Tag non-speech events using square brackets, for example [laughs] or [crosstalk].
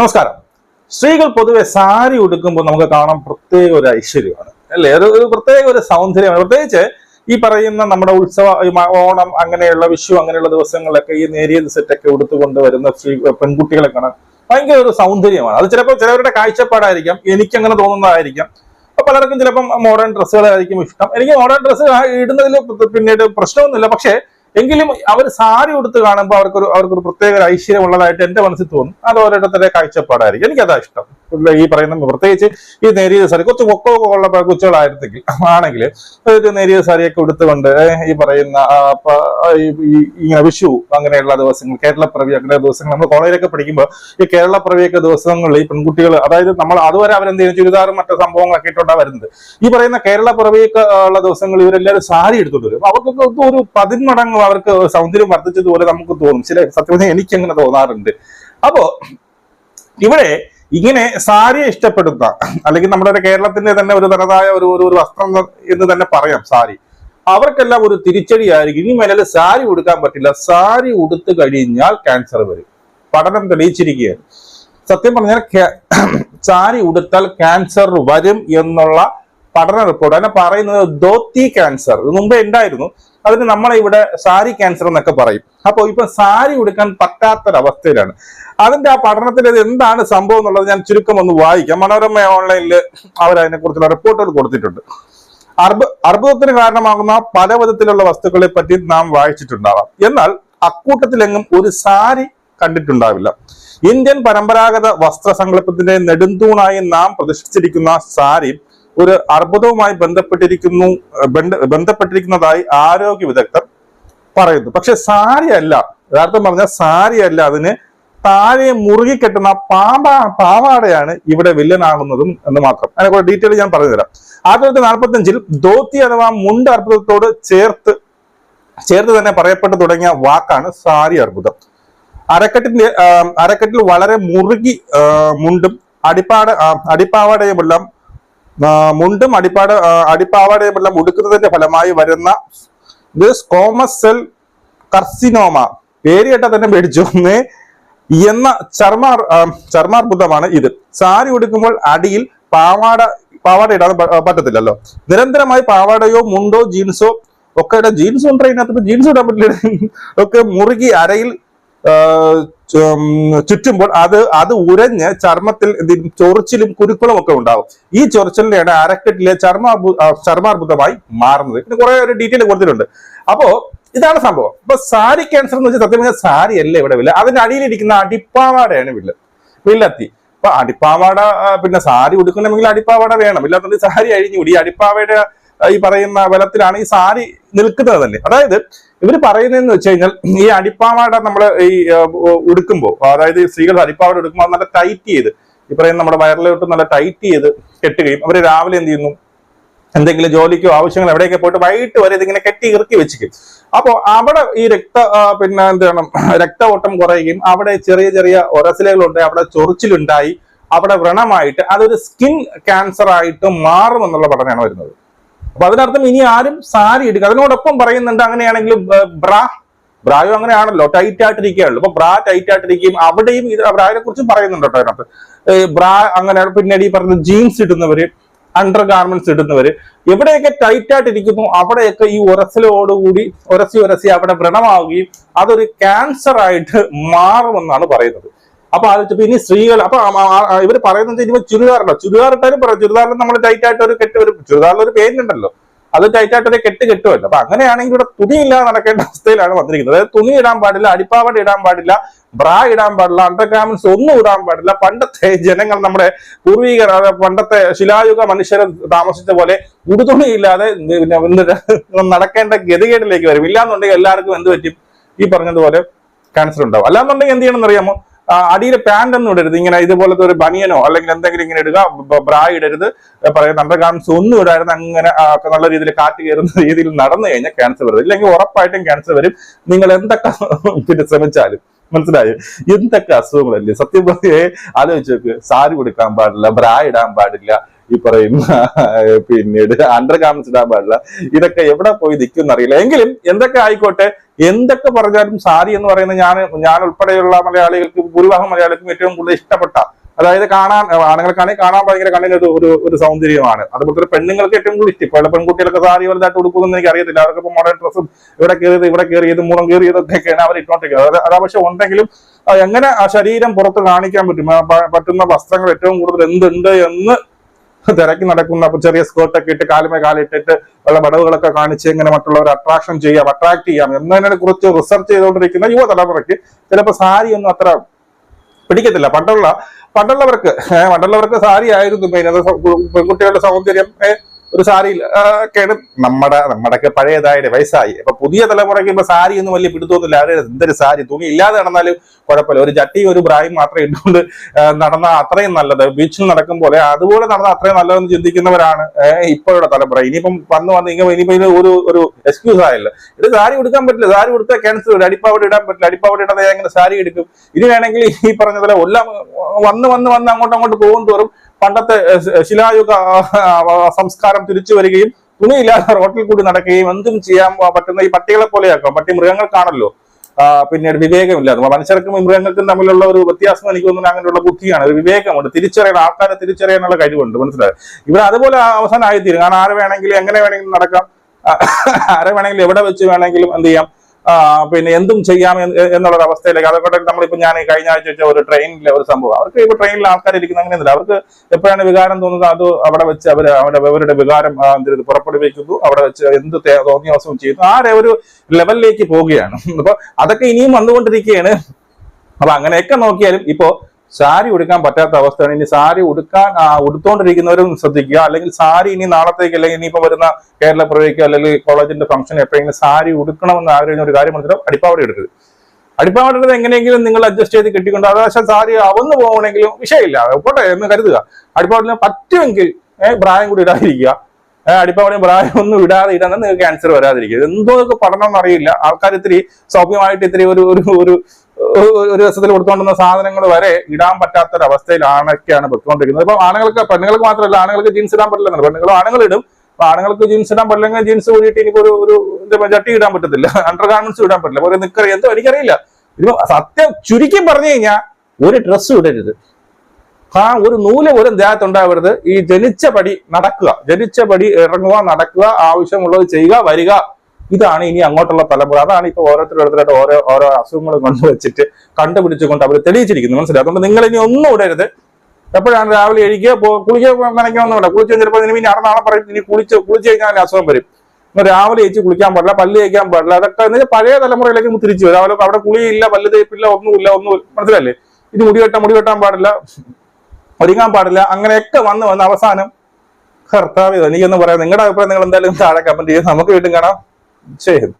നമസ്കാരം. സ്ത്രീകൾ പൊതുവെ സാരി ഉടുക്കുമ്പോൾ നമുക്ക് കാണാൻ പ്രത്യേക ഒരു ഐശ്വര്യമാണ്. അല്ലേ? ഒരു ഒരു പ്രത്യേക ഒരു സൗന്ദര്യമാണ്. പ്രത്യേകിച്ച് ഈ പറയുന്ന നമ്മുടെ ഉത്സവ ഓണം അങ്ങനെയുള്ള വിഷു അങ്ങനെയുള്ള ദിവസങ്ങളിലൊക്കെ ഈ നേരിയ സെറ്റൊക്കെ ഉടുത്തുകൊണ്ട് വരുന്ന സ്ത്രീ പെൺകുട്ടികളെ കാണാൻ ഭയങ്കര ഒരു സൗന്ദര്യമാണ്. അത് ചിലപ്പോൾ ചിലവരുടെ കാഴ്ചപ്പാടായിരിക്കാം. എനിക്ക് അങ്ങനെ തോന്നുന്നതായിരിക്കാം. അപ്പൊ പലർക്കും ചിലപ്പം മോഡേൺ ഡ്രസ്സുകളായിരിക്കും ഇഷ്ടം. എനിക്ക് മോഡേൺ ഡ്രസ്സ് ഇടുന്നതിൽ പിന്നീട് പ്രശ്നമൊന്നുമില്ല. പക്ഷേ എങ്കിലും അവർ സാരി ഉടുത്ത് കാണുമ്പോൾ അവർക്കൊരു അവർക്കൊരു പ്രത്യേക ഐശ്വര്യം ഉള്ളതായിട്ട് എന്റെ മനസ്സിൽ തോന്നും. അത് ഓരോരുത്തരുടെ കാഴ്ചപ്പാടായിരിക്കും. എനിക്കതാ ഇഷ്ടം. ഈ പറയുന്ന പ്രത്യേകിച്ച് ഈ നേരിയ സാരി കുറച്ച് കൊക്കോ ഉള്ള കുച്ചുകളായിരുന്നെങ്കിൽ ആണെങ്കിൽ ഒരു നേരിയ സാരിയൊക്കെ ഉടുത്തുകൊണ്ട് ഈ പറയുന്ന ഇങ്ങനെ വിഷു അങ്ങനെയുള്ള ദിവസങ്ങൾ കേരളപ്പിറവി അങ്ങനെ ദിവസങ്ങൾ നമ്മൾ കോളേജിലൊക്കെ പഠിക്കുമ്പോൾ ഈ കേരളപ്പിറവിയൊക്കെ ദിവസങ്ങളിൽ ഈ പെൺകുട്ടികൾ അതായത് നമ്മൾ അതുവരെ അവരെന്ത് ചെയ്യും ചുരിദാറും മറ്റു സംഭവങ്ങളൊക്കെ ഇട്ടുകൊണ്ടാണ് വരുന്നത്. ഈ പറയുന്ന കേരളപ്പിറവിയൊക്കെ ഉള്ള ദിവസങ്ങളിൽ ഇവരെല്ലാവരും സാരി എടുത്തോണ്ട് വരും. അവർക്കൊക്കെ ഒരു പതിന്മടങ്ങ് അവർക്ക് സൗന്ദര്യം വർദ്ധിച്ചതുപോലെ നമുക്ക് തോന്നും. ചില സത്യം എനിക്ക് അങ്ങനെ തോന്നാറുണ്ട്. അപ്പോ ഇവിടെ ഇങ്ങനെ സാരിയെ ഇഷ്ടപ്പെടുന്ന അല്ലെങ്കിൽ നമ്മുടെ ഒരു കേരളത്തിന്റെ തന്നെ ഒരു തനതായ ഒരു ഒരു വസ്ത്രം എന്ന് തന്നെ പറയാം സാരി. അവർക്കെല്ലാം ഒരു തിരിച്ചടിയായിരിക്കും. ഇനി മേലെ സാരി ഉടുക്കാൻ പറ്റില്ല. സാരി ഉടുത്തു കഴിഞ്ഞാൽ ക്യാൻസർ വരും. പഠനം തെളിയിച്ചിരിക്കുകയാണ്. സത്യം പറഞ്ഞാൽ സാരി ഉടുത്താൽ ക്യാൻസർ വരും എന്നുള്ള പഠന റിപ്പോർട്ട് അതിനെ പറയുന്നത് ധോത്തി ക്യാൻസർ ഇത് മുമ്പേ ഉണ്ടായിരുന്നു. അതിന് നമ്മളെ ഇവിടെ സാരി ക്യാൻസർ എന്നൊക്കെ പറയും. അപ്പോൾ ഇപ്പൊ സാരി ഉടുക്കാൻ പറ്റാത്തൊരവസ്ഥയിലാണ്. അതിന്റെ ആ പഠനത്തിൽ ഇത് എന്താണ് സംഭവം എന്നുള്ളത് ഞാൻ ചുരുക്കം ഒന്ന് വായിക്കാം. മനോരമ ഓൺലൈനിൽ അവർ അതിനെക്കുറിച്ചുള്ള റിപ്പോർട്ടുകൾ കൊടുത്തിട്ടുണ്ട്. അർബ അർബുദത്തിന് കാരണമാകുന്ന പല വിധത്തിലുള്ള വസ്തുക്കളെ പറ്റി നാം വായിച്ചിട്ടുണ്ടാവാം. എന്നാൽ അക്കൂട്ടത്തിലെങ്ങും ഒരു സാരി കണ്ടിട്ടുണ്ടാവില്ല. ഇന്ത്യൻ പരമ്പരാഗത വസ്ത്രസങ്കല്പത്തിന്റെ നെടുന്തൂണായി നാം പ്രതിഷ്ഠിച്ചിരിക്കുന്ന സാരി ഒരു അർബുദവുമായി ബന്ധപ്പെട്ടിരിക്കുന്നു ബന്ധപ്പെട്ടിരിക്കുന്നതായി ആരോഗ്യ വിദഗ്ധർ പറയുന്നു. പക്ഷെ സാരി അല്ല യഥാർത്ഥം പറഞ്ഞാൽ സാരി അല്ല അതിന് താഴെ മുറുകി കെട്ടുന്ന പാമ്പ പാവാടയാണ് ഇവിടെ വില്ലനാകുന്നതും എന്ന് മാത്രം. അതിനെ ഡീറ്റെയിൽ ഞാൻ പറഞ്ഞുതരാം. ആയിരത്തി തൊള്ളായിരത്തി നാൽപ്പത്തി അഞ്ചിൽ ധോത്തി അഥവാ മുണ്ട് അർബുദത്തോട് ചേർത്ത് ചേർത്ത് തന്നെ പറയപ്പെട്ടു തുടങ്ങിയ വാക്കാണ് സാരി അർബുദം. അരക്കെട്ടിന്റെ അരക്കെട്ടിൽ വളരെ മുറുകി മുണ്ടും അടിപ്പാട അടിപ്പാവാടയുമെല്ലാം മുണ്ടും അടിപ്പാട അടിപ്പാവാടയുമെല്ലാം ഉടുക്കുന്നതിന്റെ ഫലമായി വരുന്ന ഇത് സെൽ കർസിനോമ പേര് കേട്ടാൽ തന്നെ ഒന്ന് എന്ന ചർമാർ ചർമാർബുദ്ധമാണ് ഇത്. സാരി ഉടുക്കുമ്പോൾ അടിയിൽ പാവാട പാവാട ഇടാൻ പറ്റത്തില്ലല്ലോ. നിരന്തരമായി പാവാടയോ മുണ്ടോ ജീൻസോ ഒക്കെ ജീൻസ് ഉണ്ട് ജീൻസ് ഇടാൻ പറ്റില്ല. ഒക്കെ മുറുകി അരയിൽ ചുറ്റുമ്പോൾ അത് അത് ഉരഞ്ഞ് ചർമ്മത്തിൽ ചൊറിച്ചിലും കുരുക്കളും ഒക്കെ ഉണ്ടാവും. ഈ ചൊറിച്ചിലിനെയാണ് അരക്കെട്ടിലെ ചർമാർബു ചർമാർബുദമായി മാറുന്നത്. പിന്നെ കുറെ ഒരു ഡീറ്റെയിൽ കൊടുത്തിട്ടുണ്ട്. അപ്പോ ഇതാണ് സംഭവം. ഇപ്പൊ സാരി ക്യാൻസർ എന്ന് വെച്ചാൽ സത്യം പറഞ്ഞാൽ സാരി അല്ല ഇവിടെ വില്ല. അതിന്റെ അടിയിലിരിക്കുന്ന അടിപ്പാവാടയാണ് വില്ല. വില്ലത്തി. അപ്പൊ അടിപ്പാവാട പിന്നെ സാരി ഉടുക്കണമെങ്കിൽ അടിപ്പാവാട വേണം. ഇല്ലാത്തത് സാരി അഴിഞ്ഞുകൂടി. ഈ അടിപ്പാവയുടെ ഈ പറയുന്ന വലത്തിലാണ് ഈ സാരി നിൽക്കുന്നത് തന്നെ. അതായത് ഇവർ പറയുന്നതെന്ന് വെച്ച് കഴിഞ്ഞാൽ ഈ അടിപ്പാവാട നമ്മൾ ഈ ഉടുക്കുമ്പോൾ അതായത് സ്ത്രീകൾ അടിപ്പാവാട എടുക്കുമ്പോൾ നല്ല ടൈറ്റ് ചെയ്ത് ഈ പറയുന്ന നമ്മുടെ വയറിലോട്ട് നല്ല ടൈറ്റ് ചെയ്ത് കെട്ടുകയും അവർ രാവിലെ എന്ത് ചെയ്യുന്നു? എന്തെങ്കിലും ജോലിക്കോ ആവശ്യങ്ങൾ എവിടെയൊക്കെ പോയിട്ട് വൈകിട്ട് വരെ ഇതിങ്ങനെ കെട്ടി ഇറുക്കി വെച്ചിരിക്കും. അപ്പോൾ അവിടെ ഈ രക്ത പിന്നെ എന്താണ് രക്തഓട്ടം കുറയുകയും അവിടെ ചെറിയ ചെറിയ ഒരസലുകളുണ്ട് അവിടെ ചൊറിച്ചിലുണ്ടായി അവിടെ വ്രണമായിട്ട് അതൊരു സ്കിൻ ക്യാൻസർ ആയിട്ട് മാറും എന്നുള്ള പഠനമാണ് വരുന്നത്. അപ്പൊ അതിനർത്ഥം ഇനി ആരും സാരി എടുക്കുക അതിനോടൊപ്പം പറയുന്നുണ്ട് അങ്ങനെയാണെങ്കിൽ ബ്രാ ബ്രായോ അങ്ങനെയാണല്ലോ ടൈറ്റ് ആയിട്ടിരിക്കുകയുള്ളൂ അപ്പൊ ബ്രാ ടൈറ്റ് ആയിട്ടിരിക്കുകയും അവിടെയും ഇത് ബ്രായെ കുറിച്ചും പറയുന്നുണ്ട് അതിനകത്ത്. ബ്രാ അങ്ങനെ പിന്നീട് ഈ പറഞ്ഞ ജീൻസ് ഇടുന്നവര് അണ്ടർ ഗാർമെന്റ്സ് ഇടുന്നവര് എവിടെയൊക്കെ ടൈറ്റ് ആയിട്ടിരിക്കുന്നു അവിടെയൊക്കെ ഈ ഉരസലോടുകൂടി ഉരസി ഉരസി അവിടെ വ്രണമാവുകയും അതൊരു ക്യാൻസർ ആയിട്ട് മാറുമെന്നാണ് പറയുന്നത്. അപ്പൊ അത് ഇനി സ്ത്രീകൾ അപ്പൊ ഇവർ പറയുന്നത് ഇനി ചുരിദാർ ഇട്ടാലും പറയാം. ചുരിദാറിൽ നമ്മൾ ടൈറ്റ് ആയിട്ട് ഒരു കെട്ട് ഒരു ചുരിദാറിൽ ഒരു പേരുണ്ടല്ലോ അത് ടൈറ്റ് ആയിട്ട് ഒരു കെട്ട് കെട്ടുമല്ലോ. അപ്പൊ അങ്ങനെയാണെങ്കിൽ ഇവിടെ തുണി ഇല്ലാതെ നടക്കേണ്ട അവസ്ഥയിലാണ് വന്നിരിക്കുന്നത്. അതായത് തുണി ഇടാൻ പാടില്ല അടിപ്പാവട ഇടാൻ പാടില്ല ബ്രാ ഇടാൻ പാടില്ല അണ്ടർഗ്രാമൻസ് ഒന്നും ഇടാൻ പാടില്ല. പണ്ടത്തെ ജനങ്ങൾ നമ്മുടെ പൂർവികർ പണ്ടത്തെ ശിലായുഗ മനുഷ്യരെ താമസിച്ച പോലെ ഉടുതുണി ഇല്ലാതെ നടക്കേണ്ട ഗതികേടിലേക്ക് വരും. ഇല്ലാന്നുണ്ടെങ്കിൽ എല്ലാവർക്കും എന്ത് പറ്റും? ഈ പറഞ്ഞതുപോലെ ക്യാൻസർ ഉണ്ടാവും. അല്ലാന്നുണ്ടെങ്കിൽ എന്ത് ചെയ്യണമെന്ന് ആ, അടിയിൽ പാന്റ് ഒന്നും ഇടരുത്. ഇങ്ങനെ ഇതുപോലത്തെ ഒരു ബനിയനോ അല്ലെങ്കിൽ എന്തെങ്കിലും ഇങ്ങനെ ഇടുക ബ്രാ ഇടരുത് പറയുന്ന അണ്ടർഗാർമെന്റ്സ് ഒന്നും ഇടായിരുന്നു അങ്ങനെ നല്ല രീതിയിൽ കാറ്റ് കയറുന്ന [laughs] രീതിയിൽ നടന്നു കഴിഞ്ഞാൽ ക്യാൻസർ വരും. ഇല്ലെങ്കിൽ ഉറപ്പായിട്ടും ക്യാൻസർ വരും. നിങ്ങൾ എന്തൊക്കെ [laughs] പിന്നെ ശ്രമിച്ചാലും? മനസ്സിലായോ? എന്തൊക്കെ അസുഖങ്ങളല്ലേ? സത്യം പറഞ്ഞേ ആലോചിച്ച് നോക്ക്. സാരി കൊടുക്കാൻ പാടില്ല ബ്രാ ഇടാൻ പാടില്ല ഈ പറയുന്ന പിന്നീട് അണ്ടർ ഗാർമെന്റ്സ് ഇടാൻ പാടില്ല. ഇതൊക്കെ എവിടെ പോയി നിൽക്കും അറിയില്ല. എങ്കിലും എന്തൊക്കെ ആയിക്കോട്ടെ എന്തൊക്കെ പറഞ്ഞാലും സാരി എന്ന് പറയുന്നത് ഞാൻ ഞാൻ ഉൾപ്പെടെയുള്ള മലയാളികൾക്ക് ഭൂരിഭാഗം മലയാളികൾക്കും ഏറ്റവും കൂടുതൽ ഇഷ്ടപ്പെട്ട അതായത് കാണാൻ ആണുങ്ങൾക്കാണെങ്കിൽ കാണാൻ ഭയങ്കര കണ്ണിന് ഒരു ഒരു ഒരു സൗന്ദര്യമാണ്. അതുപോലെ തന്നെ പെണ്ണുങ്ങൾക്ക് ഏറ്റവും കൂടുതൽ ഇഷ്ടം. ഇപ്പോൾ പെൺകുട്ടികളൊക്കെ സാരി വലുതായിട്ട് ഉടുക്കുമെന്ന് എനിക്ക് അറിയത്തില്ല. അവർക്ക് ഇപ്പോൾ മോഡേൺ ഡ്രസ്സും ഇവിടെ കയറിയത് ഇവിടെ കയറിയത് മൂളം കയറിയതൊക്കെയാണ് അവർ ഇട്ടോണ്ടിരിക്കുന്നത്. അതാ പക്ഷെ ഉണ്ടെങ്കിലും എങ്ങനെ ആ ശരീരം പുറത്ത് കാണിക്കാൻ പറ്റും? പറ്റുന്ന വസ്ത്രങ്ങൾ ഏറ്റവും കൂടുതൽ എന്തുണ്ട് എന്ന് തിരക്കി നടക്കുന്ന ചെറിയ സ്കേർട്ടൊക്കെ ഇട്ട് കാലുമേ കാലിട്ടിട്ട് ഉള്ള വടവുകളൊക്കെ കാണിച്ച് ഇങ്ങനെ മറ്റുള്ളവരെ അട്രാക്ഷൻ ചെയ്യാം അട്രാക്ട് ചെയ്യാം. എന്നതിനെ കുറിച്ച് റിസർച്ച് ചെയ്തുകൊണ്ടിരിക്കുന്ന യുവതലമുറയ്ക്ക് ചിലപ്പോൾ സാരി ഒന്നും അത്ര പിടിക്കത്തില്ല. പണ്ടുള്ള പണ്ടുള്ളവർക്ക് പണ്ടുള്ളവർക്ക് സാരി ആയിരുന്നു മെയിൻ പെൺകുട്ടികളുടെ സൗന്ദര്യം ഒരു സാരി ഒക്കെയാണ് നമ്മുടെ നമ്മുടെയൊക്കെ പഴയതായ വയസ്സായി. അപ്പൊ പുതിയ തലമുറയ്ക്ക് ഇപ്പൊ സാരി ഒന്നും വലിയ പിടുത്തൊന്നുമില്ല അവർ എന്തൊരു സാരി? തുണി ഇല്ലാതെ നടന്നാലും കുഴപ്പമില്ല. ഒരു ചട്ടി ഒരു ബ്രായും മാത്രമേ ഇട്ടുകൊണ്ട് നടന്ന അത്രയും നല്ലത്. ബീച്ചിൽ നടക്കും പോലെ അതുപോലെ നടന്ന അത്രയും നല്ലതെന്ന് ചിന്തിക്കുന്നവരാണ് ഇപ്പോഴുള്ള തലമുറ. ഇനിയിപ്പം വന്ന് വന്ന് ഇങ്ങനെ ഇനിയിപ്പോ ഇത് ഒരു ഒരു എക്സ്ക്യൂസ് ആയല്ലോ. ഇത് സാരി കൊടുക്കാൻ പറ്റില്ല. സാരി ഉടുത്താൽ ക്യാൻസർ വരും അടിപ്പാവട ഇടാൻ പറ്റില്ല. അടിപ്പാവട ഇടാതെ എങ്ങനെ സാരി എടുക്കും. ഇനി വേണമെങ്കിൽ ഈ പറഞ്ഞ പോലെ എല്ലാം വന്ന് വന്ന് വന്ന് അങ്ങോട്ടും അങ്ങോട്ട് പോകും തോറും പണ്ടത്തെ ശിലായുഗ സംസ്കാരം തിരിച്ചു വരികയും തുണിയില്ലാതെ റോട്ടിൽ കൂടി നടക്കുകയും എന്തും ചെയ്യാൻ പറ്റുന്ന ഈ പട്ടികളെ പോലെയാക്കാം. പട്ടി മൃഗങ്ങൾക്കാണല്ലോ പിന്നീട് വിവേകമില്ല. അത് മനുഷ്യർക്കും മൃഗങ്ങൾക്കും തമ്മിലുള്ള ഒരു വ്യത്യാസം എനിക്ക് തോന്നുന്നു അങ്ങനെയുള്ള ബുദ്ധിയാണ്. ഒരു വിവേകമുണ്ട്. തിരിച്ചറിയാൻ ആൾക്കാരെ തിരിച്ചറിയാനുള്ള കഴിവുണ്ട്. മനസ്സിലായി? ഇവിടെ അതുപോലെ അവസാനം ആയിത്തീരും കാരണം ആരെ വേണമെങ്കിലും എങ്ങനെ വേണമെങ്കിലും നടക്കാം. ആരെ വേണമെങ്കിലും എവിടെ വെച്ച് വേണമെങ്കിലും എന്ത് ചെയ്യാം? പിന്നെ എന്തും ചെയ്യാം എന്നുള്ളൊരു അവസ്ഥയിലേക്ക്. അതൊക്കെ നമ്മളിപ്പോ ഞാൻ കഴിഞ്ഞ ആഴ്ച വെച്ച ഒരു ട്രെയിനിലെ ഒരു സംഭവം. അവർക്ക് ഇപ്പൊ ട്രെയിനിൽ ആൾക്കാർ ഇരിക്കുന്ന അങ്ങനെയൊന്നുമില്ല. അവർക്ക് എപ്പോഴാണ് വികാരം തോന്നുന്നത് അത് അവിടെ വെച്ച് അവർ അവരുടെ അവരുടെ വികാരം പുറപ്പെടുവിക്കുന്നു അവിടെ വെച്ച് എന്ത് തോന്നിയ അവസരം ചെയ്യുന്നു. ആ ഒരു ലെവലിലേക്ക് പോവുകയാണ് അപ്പോൾ അതൊക്കെ ഇനിയും വന്നുകൊണ്ടിരിക്കുകയാണ്. അപ്പൊ അങ്ങനെയൊക്കെ നോക്കിയാലും ഇപ്പോ സാരി ഉടുക്കാൻ പറ്റാത്ത അവസ്ഥയാണ്. ഇനി സാരി ഉടുക്കാൻ ഉടുത്തോണ്ടിരിക്കുന്നവരും ശ്രദ്ധിക്കുക. അല്ലെങ്കിൽ സാരി ഇനി നാളത്തേക്ക് അല്ലെങ്കിൽ ഇനിയിപ്പോൾ വരുന്ന കേരള പ്രവേശിക്കുക അല്ലെങ്കിൽ കോളേജിന്റെ ഫംഗ്ഷൻ എപ്പോഴെങ്കിലും സാരി ഉടുക്കണമെന്ന് ആഗ്രഹിക്കുന്ന ഒരു കാര്യം മനസ്സിലാവും അടിപ്പാവടി എടുക്കരുത്. അടിപ്പാവടി എങ്ങനെയെങ്കിലും നിങ്ങൾ അഡ്ജസ്റ്റ് ചെയ്ത് കിട്ടിക്കൊണ്ട് അതാവശ്യം സാരി അവന്ന് പോകണമെങ്കിലും വിഷയമില്ല. പോട്ടെ എന്ന് കരുതുക. അടിപ്പാവടിന് പറ്റുമെങ്കിൽ പ്രായം കൂടി ഇടാതിരിക്കുക. അടിപ്പാവടിയും പ്രായം ഒന്നും ഇടാതെ ഇടാൻ നിങ്ങൾക്ക് ക്യാൻസർ വരാതിരിക്കുക. എന്തോ പഠനം എന്നറിയില്ല. ആൾക്കാർ ഇത്തിരി സൗമ്യമായിട്ട് ഇത്തിരി ഒരു ഒരു ഒരു ദിവസത്തിൽ കൊടുത്തുകൊണ്ടുവന്ന സാധനങ്ങൾ വരെ ഇടാൻ പറ്റാത്ത പൊയ്ക്കൊണ്ടിരിക്കുന്നത്. ഇപ്പൊ ആണുങ്ങൾക്ക് പെണ്ണുങ്ങൾക്ക് മാത്രമല്ല ആണുങ്ങൾക്ക് ജീൻസ് ഇടാൻ പറ്റില്ല പെണ്ണുങ്ങൾ ആണുങ്ങൾ ഇടും. അപ്പൊ ആണുങ്ങൾക്ക് ജീൻസ് ഇടാൻ പറ്റില്ലെങ്കിൽ ജീൻസ് കൂടിയിട്ട് ഇനിയിപ്പോ ഒരു ഒരു എന്താ ചട്ടി ഇടാൻ പറ്റത്തില്ല. അണ്ടർ ഗാർമെന്റ്സ് ഇടാൻ പറ്റില്ല. ഒരു നിക്കർ എന്തോ എനിക്കറിയില്ല. ഇപ്പൊ സത്യം ചുരുക്കി പറഞ്ഞു കഴിഞ്ഞാൽ ഒരു ഡ്രസ്സ് ഇടരുത്. ആ ഒരു നൂൽ പോലും ദേഹത്ത് ഉണ്ടാവരുത് ഈ ജനിച്ച പടി നടക്കുക. ജനിച്ച പടി ഇറങ്ങുക നടക്കുക ആവശ്യമുള്ളത് ചെയ്യുക വരിക. ഇതാണ് ഇനി അങ്ങോട്ടുള്ള തലമുറ. അതാണ് ഇപ്പൊ ഓരോരുത്തരോരുത്തരായിട്ട് ഓരോ ഓരോ അസുഖങ്ങൾ കൊണ്ടുവച്ചിട്ട് കണ്ടുപിടിച്ചുകൊണ്ട് അവർ തെളിയിച്ചിരിക്കുന്നു മനസ്സിലായി? അതുകൊണ്ട് നിങ്ങൾ ഇനി ഒന്നും ഇടരുത്. എപ്പോഴാണ് രാവിലെ എഴുതിക്കുക കുളിക്കുക നനയ്ക്കണമെന്ന് വേണ്ട. കുളിച്ചു ചിലപ്പോൾ ഇനി നാളെ നാളെ പറയും ഇനി കുളിച്ച് കുളിച്ച് കഴിഞ്ഞാൽ അസുഖം വരും. രാവിലെ ചേച്ചി കുളിക്കാൻ പാടില്ല പല്ല് തേക്കാൻ പാടില്ല. അതൊക്കെ എന്ന് വെച്ചാൽ പഴയ തലമുറയിലേക്ക് തിരിച്ചു വരും. അവർക്ക് അവിടെ കുളിയില്ല പല്ല് തേപ്പില്ല ഒന്നുമില്ല ഒന്നും മനസ്സിലല്ലേ ഇത് മുടി വെട്ടാൻ മുടി വെട്ടാൻ പാടില്ല ഒരുങ്ങാൻ പാടില്ല അങ്ങനെയൊക്കെ വന്ന് വന്ന് അവസാനം കർത്താവ് എനിക്കൊന്ന് പറയാം. നിങ്ങളുടെ അഭിപ്രായം നിങ്ങൾ എന്തായാലും താഴെ കമന്റ് ചെയ്യും. നമുക്ക് വീണ്ടും കാണാം. Jay Hind.